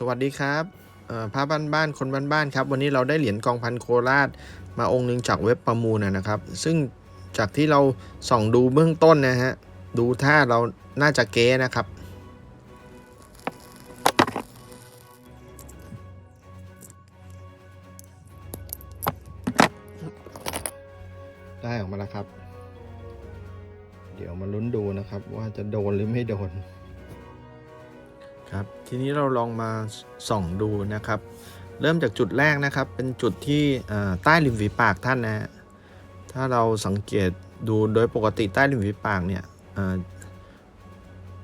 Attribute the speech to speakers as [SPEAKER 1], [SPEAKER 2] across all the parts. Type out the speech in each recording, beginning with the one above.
[SPEAKER 1] สวัสดีครับพระบ้านบ้านๆคนบ้านบ้านๆครับ วันนี้เราได้เหรียญกองพันโคราช มาองค์หนึ่งจากเว็บประมูลนะนะครับ ซึ่งจากที่เราส่องดูเบื้องต้นนะฮะ ดูท่าเราน่าจะเก๊นะครับ ได้ออกมาแล้วครับ เดี๋ยวมาลุ้นดูนะครับ ว่าจะโดนหรือไม่โดน ครับทีนี้เราลองมาส่องดูนะครับ เริ่มจากจุดแรกนะครับ เป็นจุดที่ใต้ริมฝีปากท่านนะฮะถ้าเราสังเกตดูโดยปกติใต้ริมฝีปากเนี่ยออ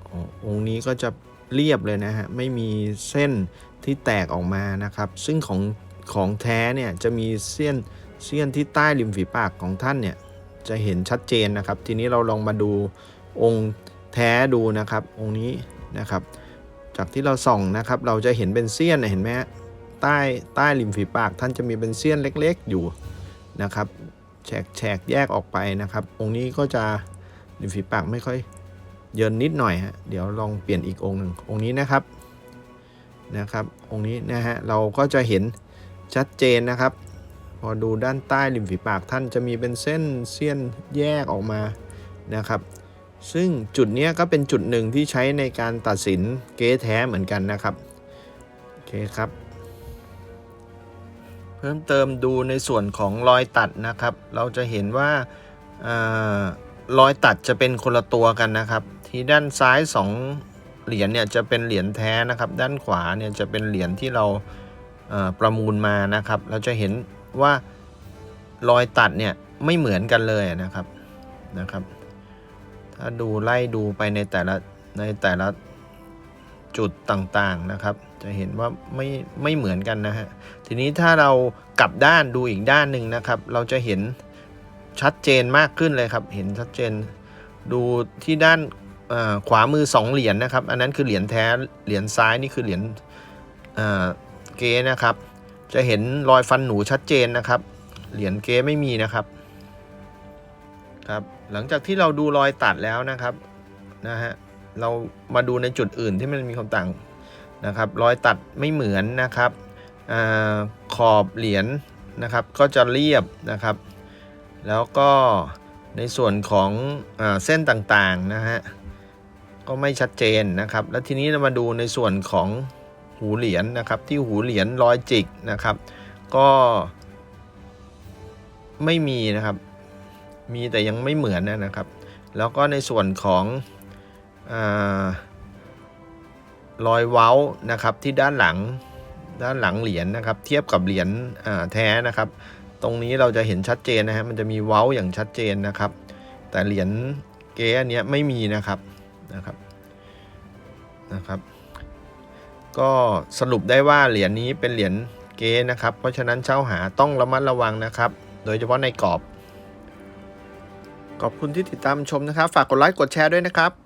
[SPEAKER 1] อ๋อองค์นี้ก็จะเรียบเลยนะฮะไม่มีเส้นที่แตกออกมานะครับ ซึ่งของของแท้เนี่ยจะมีเส้นเส้นที่ใต้ริมฝีปากของท่านเนี่ยจะเห็นชัดเจนนะครับ ทีนี้เราลองมาดูองค์แท้ดูนะครับองค์นี้นะครับ จากที่เราส่องนะครับ เราจะเห็นเป็นเสี้ยนเห็นไหมฮะใต้ใต้ริมฝีปาก ท่านจะมีเป็นเสี้ยนเล็ก ๆ อยู่นะครับแฉกแฉกแยกออกไปนะครับ องค์นี้ก็จะริมฝีปากไม่ค่อยเยินนิดหน่อยฮะเดี๋ยวลองเปลี่ยนอีกองค์หนึ่งองค์นี้นะครับนะครับองค์นี้นะฮะเราก็จะเห็นชัดเจนนะครับ พอดูด้านใต้ริมฝีปากท่านจะมีเป็นเส้นเสี้ยนแยกออกมานะครับ ซึ่งจุดนี้ก็เป็นจุดหนึ่งที่ใช้ในการตัดสินเก๊แท้เหมือนกันนะครับโอเคครับ เพิ่มเติมดูในส่วนของรอยตัดนะครับ เราจะเห็นว่าอารอยตัดจะเป็นคนละตัวกันนะครับ ที่ด้านซ้ายสองเหรียญเนี่ยจะเป็นเหรียญแท้นะครับ ด้านขวาเนี่ยจะเป็นเหรียญที่เราเประมูลมานะครับ เราจะเห็นว่ารอยตัดเนี่ยไม่เหมือนกันเลยนะครับนะครับ ถ้าดูไล่ดูไปในแต่ละในแต่ละจุดต่างๆนะครับ จะเห็นว่าไม่ไม่เหมือนกันนะฮะ ทีนี้ถ้าเรากลับด้านดูอีกด้านหนึ่งนะครับ เราจะเห็นชัดเจนมากขึ้นเลยครับ เห็นชัดเจนดูที่ด้านขวามือสองเหรียญนะครับ อันนั้นคือเหรียญแท้ เหรียญซ้ายนี่คือเหรียญเอ่อเก๊นะครับ จะเห็นรอยฟันหนูชัดเจนนะครับ เหรียญเก๊ไม่มีนะครับ ครับ หลังจากที่เราดูรอยตัดแล้วนะครับนะฮะเรามาดูในจุดอื่นที่มันมีความต่างนะครับ รอยตัดไม่เหมือนนะครับอขอบเหรียญนะครับ ก็จะเรียบนะครับ แล้วก็ในส่วนของอเส้นต่างๆนะฮะก็ไม่ชัดเจนนะครับ แล้วทีนี้เรามาดูในส่วนของหูเหรียญนะครับ ที่หูเหรียญรอยจิกนะครับ ก็ไม่มีนะครับ มีแต่ยังไม่เหมือนนะครับ แล้วก็ในส่วนของอรอยเว้านะครับที่ด้านหลังด้านหลังเหรียญนะครับ เทียบกับเหรียญแท้นะครับ ตรงนี้เราจะเห็นชัดเจนนะฮะมันจะมีเว้าอย่างชัดเจนนะครับ แต่เหรียญเก๊อันเนี้ยไม่มีนะครับนะครับนะครับ ก็สรุปได้ว่าเหรียญนี้เป็นเหรียญเก๊นะครับ เพราะฉะนั้นเช่าหาต้องระมัดระวังนะครับ โดยเฉพาะในกรอบ ขอบคุณที่ติดตามชมนะครับ ฝากกดไลค์กดแชร์ด้วยนะครับ